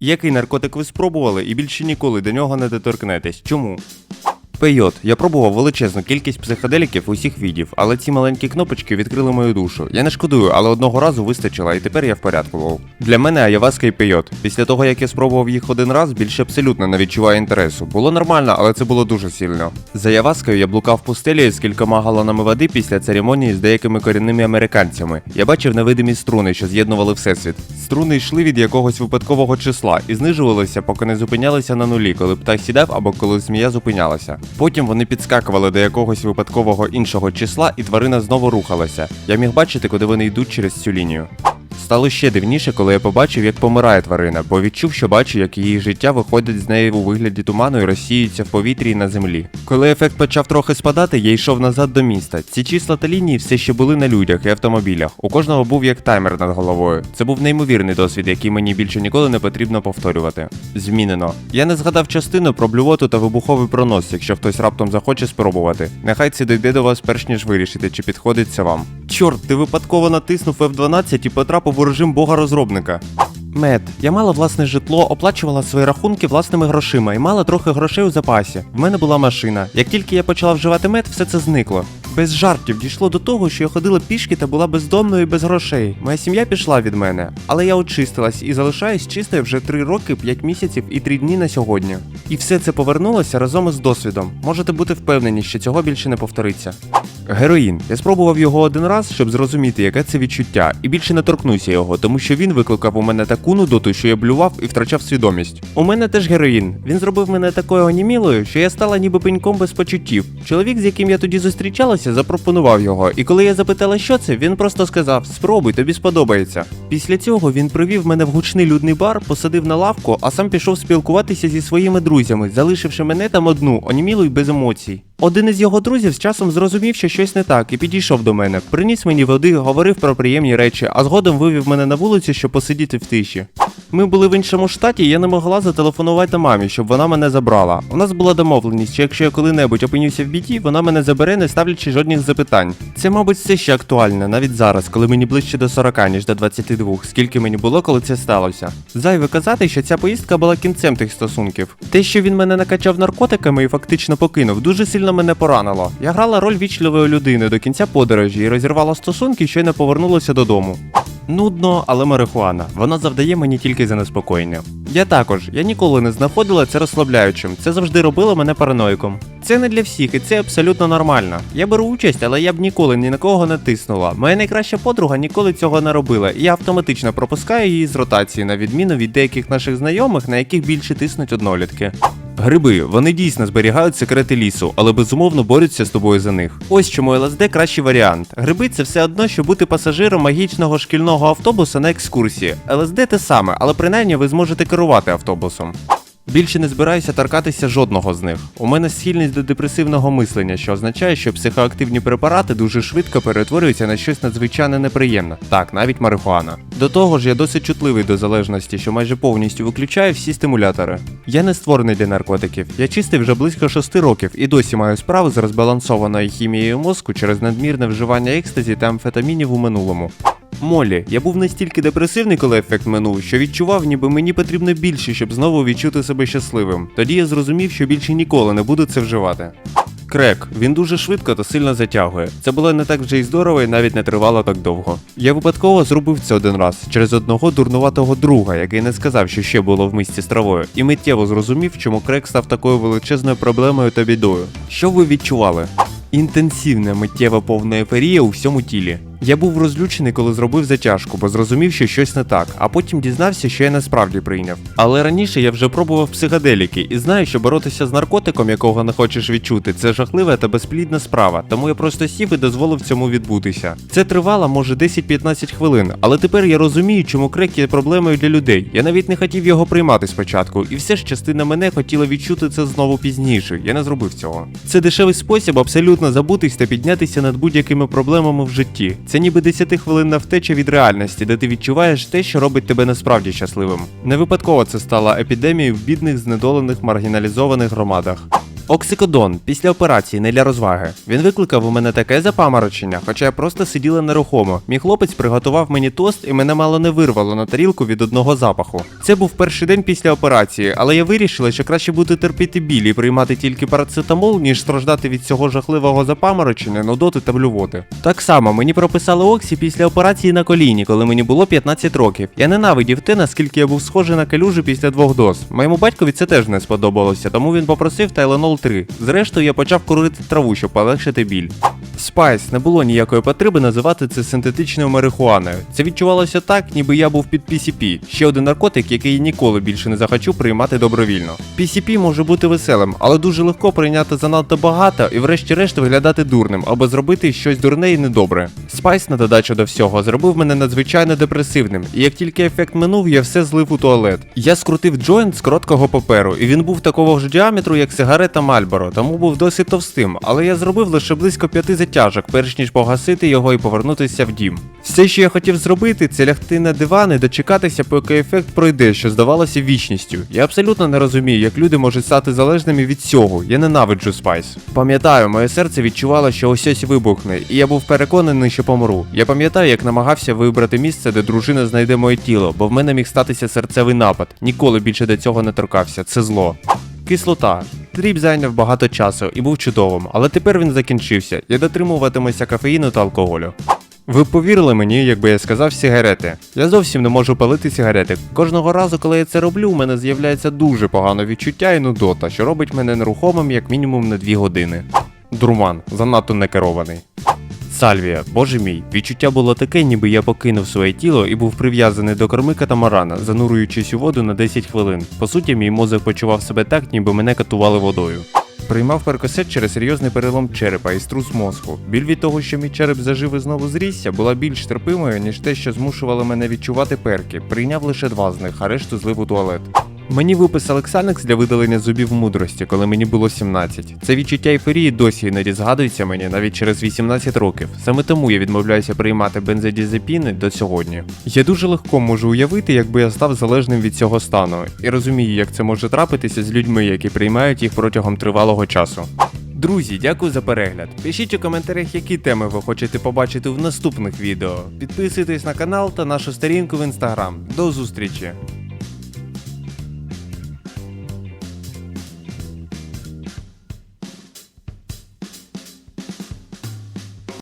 Який наркотик ви спробували і більше ніколи до нього не доторкнетесь? Чому? Пейот, я пробував величезну кількість психоделіків усіх видів, але ці маленькі кнопочки відкрили мою душу. Я не шкодую, але одного разу вистачило, і тепер я в порядку. Для мене Аяваска і пейот. Після того, як я спробував їх один раз, більше абсолютно не відчуваю інтересу. Було нормально, але це було дуже сильно. За Аяваскою я блукав пустелі з кількома галонами води після церемонії з деякими корінними американцями. Я бачив невидимі струни, що з'єднували всесвіт. Струни йшли від якогось випадкового числа і знижувалися, поки не зупинялися на нулі, коли птах сідав або коли змія зупинялася. Потім вони підскакували до якогось випадкового іншого числа, і тварина знову рухалася. Я міг бачити, куди вони йдуть через цю лінію. Стало ще дивніше, коли я побачив, як помирає тварина, бо відчув, що бачу, як її життя виходить з неї у вигляді туману і розсіюється в повітрі і на землі. Коли ефект почав трохи спадати, я йшов назад до міста. Ці числа та лінії все ще були на людях і автомобілях. У кожного був як таймер над головою. Це був неймовірний досвід, який мені більше ніколи не потрібно повторювати. Змінено. Я не згадав частину про блювоту та вибуховий пронос, якщо хтось раптом захоче спробувати. Нехай це дійде до вас перш ніж вирішити, чи підходить це вам. Чорт, ти випадково натиснув F12 і потрапив у режим бога розробника. Мед, я мала власне житло, оплачувала свої рахунки власними грошима і мала трохи грошей у запасі. В мене була машина. Як тільки я почала вживати мед, все це зникло. Без жартів дійшло до того, що я ходила пішки та була бездомною і без грошей. Моя сім'я пішла від мене, але я очистилась і залишаюсь чистою вже 3 роки, 5 місяців і 3 дні на сьогодні. І все це повернулося разом із досвідом. Можете бути впевнені, що цього більше не повториться. Героїн. Я спробував його один раз, щоб зрозуміти, яке це відчуття, і більше не торкнуся його, тому що він викликав у мене таку нудоту, що я блював і втрачав свідомість. У мене теж героїн. Він зробив мене такою онімілою, що я стала ніби пеньком без почуттів. Чоловік, з яким я тоді зустрічалася, запропонував його, і коли я запитала, що це, він просто сказав: Спробуй, тобі сподобається. Після цього він привів мене в гучний людний бар, посадив на лавку, а сам пішов спілкуватися зі своїми друзями, залишивши мене там одну, онімілу й без емоцій. Один із його друзів з часом зрозумів, що щось не так, і підійшов до мене, приніс мені води, говорив про приємні речі, а згодом вивів мене на вулицю, щоб посидіти в тиші. Ми були в іншому штаті, і я не могла зателефонувати мамі, щоб вона мене забрала. У нас була домовленість, що якщо я коли-небудь опинюся в біді, вона мене забере, не ставлячи жодних запитань. Це, мабуть, все ще актуально, навіть зараз, коли мені ближче до 40, ніж до 22, скільки мені було, коли це сталося. Зайве казати, що ця поїздка була кінцем тих стосунків. Те, що він мене накачав наркотиками і фактично покинув, дуже сильно мене поранило. Я грала роль вічливої людини до кінця подорожі і розірвала стосунки, що й не повернулася додому. Нудно, але марихуана. Вона завдає мені тільки занеспокоєння. Я також, я ніколи не знаходила це розслабляючим. Це завжди робило мене параноїком. Це не для всіх, і це абсолютно нормально. Я беру участь, але я б ніколи ні на кого не тиснула. Моя найкраща подруга ніколи цього не робила, і я автоматично пропускаю її з ротації, на відміну від деяких наших знайомих, на яких більше тиснуть однолітки. Гриби, вони дійсно зберігають секрети лісу, але безумовно борються з тобою за них. Ось чому ЛСД кращий варіант. Гриби це все одно, що бути пасажиром магічного шкільного автобуса на екскурсії. ЛСД те саме, але принаймні ви зможете керувати автобусом. Більше не збираюся торкатися жодного з них. У мене схильність до депресивного мислення, що означає, що психоактивні препарати дуже швидко перетворюються на щось надзвичайно неприємне, так, навіть марихуана. До того ж, я досить чутливий до залежності, що майже повністю виключаю всі стимулятори. Я не створений для наркотиків. Я чистий вже близько 6 років і досі маю справу з розбалансованою хімією мозку через надмірне вживання екстазі та амфетамінів у минулому. Молі, я був настільки депресивний, коли ефект минув, що відчував, ніби мені потрібно більше, щоб знову відчути себе щасливим. Тоді я зрозумів, що більше ніколи не буду це вживати. Крек, він дуже швидко та сильно затягує. Це було не так вже й здорово і навіть не тривало так довго. Я випадково зробив це один раз через одного дурнуватого друга, який не сказав, що ще було в мисті з травою, і миттєво зрозумів, чому крек став такою величезною проблемою та бідою. Що ви відчували? Інтенсивна миттєва повна ейфорія у всьому тілі. Я був розлючений, коли зробив затяжку, бо зрозумів, що щось не так, а потім дізнався, що я насправді прийняв. Але раніше я вже пробував психоделіки і знаю, що боротися з наркотиком, якого не хочеш відчути, це жахлива та безплідна справа, тому я просто сів і дозволив цьому відбутися. Це тривало може 10-15 хвилин, але тепер я розумію, чому крек є проблемою для людей. Я навіть не хотів його приймати спочатку, і все ж частина мене хотіла відчути це знову пізніше. Я не зробив цього. Це дешевий спосіб абсолютно забутись та піднятися над будь-якими проблемами в житті. Це ніби 10 хвилинна втеча від реальності, де ти відчуваєш те, що робить тебе насправді щасливим. Не випадково це стало епідемією в бідних, знедолених, маргіналізованих громадах. Оксикодон після операції не для розваги. Він викликав у мене таке запаморочення, хоча я просто сиділа нерухомо. Мій хлопець приготував мені тост і мене мало не вирвало на тарілку від одного запаху. Це був перший день після операції, але я вирішила, що краще буде терпіти біль і приймати тільки парацетамол, ніж страждати від цього жахливого запаморочення, нудоти та блювоти. Так само мені прописали Оксі після операції на коліні, коли мені було 15 років. Я ненавидів те, наскільки я був схожий на калюжу після двох доз. Моєму батькові це теж не сподобалося, тому він попросив Tylenol 3. Зрештою, я почав курити траву, щоб полегшити біль. Спайс, не було ніякої потреби називати це синтетичною марихуаною. Це відчувалося так, ніби я був під PCP, ще один наркотик, який я ніколи більше не захочу приймати добровільно. PCP може бути веселим, але дуже легко прийняти занадто багато і, врешті-решт, виглядати дурним або зробити щось дурне і недобре. Спайс, на додачу до всього зробив мене надзвичайно депресивним, і як тільки ефект минув, я все злив у туалет. Я скрутив джойнт з короткого паперу, і він був такого ж діаметру, як сигарета Мальборо, тому був досить товстим, але я зробив лише близько 5 тяжок, перш ніж погасити його і повернутися в дім. Все, що я хотів зробити, це лягти на диван і дочекатися, поки ефект пройде, що здавалося вічністю. Я абсолютно не розумію, як люди можуть стати залежними від цього. Я ненавиджу спайс. Пам'ятаю, моє серце відчувало, що ось ось вибухне, і я був переконаний, що помру. Я пам'ятаю, як намагався вибрати місце, де дружина знайде моє тіло, бо в мене міг статися серцевий напад. Ніколи більше до цього не торкався. Це зло. Кислота. Тріп зайняв багато часу і був чудовим, але тепер він закінчився. Я дотримуватимуся кофеїну та алкоголю. Ви повірили мені, якби я сказав сигарети. Я зовсім не можу палити сигарети. Кожного разу, коли я це роблю, у мене з'являється дуже погане відчуття і нудота, що робить мене нерухомим як мінімум на 2 години. Дурман, занадто некерований. Сальвія, боже мій, відчуття було таке, ніби я покинув своє тіло і був прив'язаний до корми катамарана, занурюючись у воду на 10 хвилин. По суті, мій мозок почував себе так, ніби мене катували водою. Приймав перкосет через серйозний перелом черепа і струс мозку. Біль від того, що мій череп зажив і знову зрісся, була більш терпимою, ніж те, що змушувало мене відчувати перки. Прийняв лише два з них, а решту злив у туалет. Мені виписали Ксанекс для видалення зубів мудрості, коли мені було 17. Це відчуття ейфорії досі іноді згадується мені навіть через 18 років. Саме тому я відмовляюся приймати бензодіазепіни до сьогодні. Я дуже легко можу уявити, якби я став залежним від цього стану, і розумію, як це може трапитися з людьми, які приймають їх протягом тривалого часу. Друзі, дякую за перегляд. Пишіть у коментарях, які теми ви хочете побачити в наступних відео. Підписуйтесь на канал та нашу сторінку в інстаграм. До зустрічі!